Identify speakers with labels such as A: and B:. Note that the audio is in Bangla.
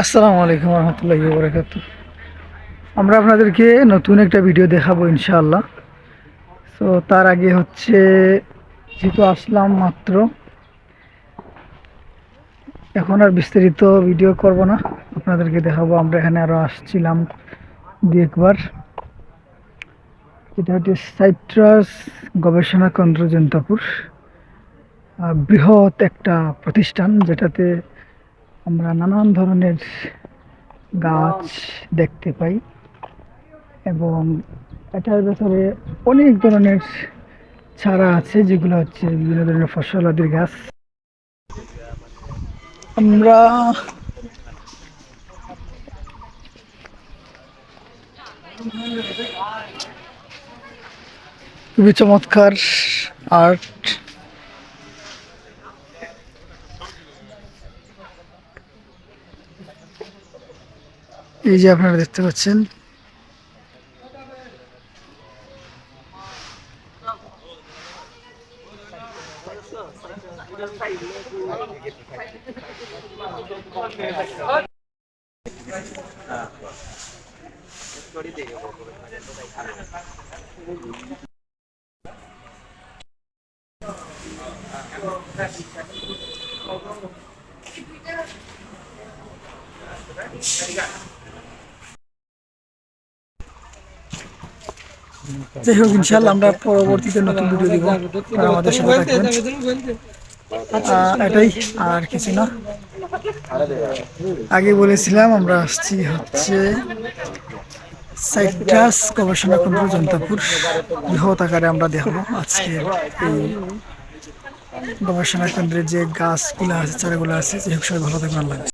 A: আসসালামু আলাইকুম রহমতুল্লাহি বরকাত আমরা আপনাদেরকে নতুন একটা ভিডিও দেখাবো ইনশাআল্লাহ। তো তার আগে হচ্ছে, যেহেতু আসলাম মাত্র, এখন আর বিস্তারিত ভিডিও করব না। আপনাদেরকে দেখাবো, আমরা এখানে আরও আসছিলাম দু একবার। এটা হচ্ছে সাইট্রাস গবেষণা কেন্দ্র জন্তাপুর বৃহৎ একটা প্রতিষ্ঠান যেটাতে আমরা নানান ধরনের গাছ দেখতে পাই এবং এটার ভেতরে অনেক ধরনের চারা আছে যেগুলো হচ্ছে বিভিন্ন ধরনের ফসল আদির গাছ। আমরা খুবই চমৎকার আর্ট এই যে আপনারা দেখতে পাচ্ছেন। যাই হোক ইনশাল্লাহ আমরা পরবর্তীতে নতুন ভিডিও দিব। আমাদের সাথে থাকবেন। আহ, এটাই আর কিছু না। আগে বলেছিলাম আমরা আসছি হচ্ছে সাইট্রাস গবেষণা কেন্দ্র জনতাপুর। বৃহৎ আকারে আমরা দেখব আজকে এই গবেষণা কেন্দ্রে যে গাছগুলো আছে চারাগুলো আছে যে সবাই ভালো থাকবেন।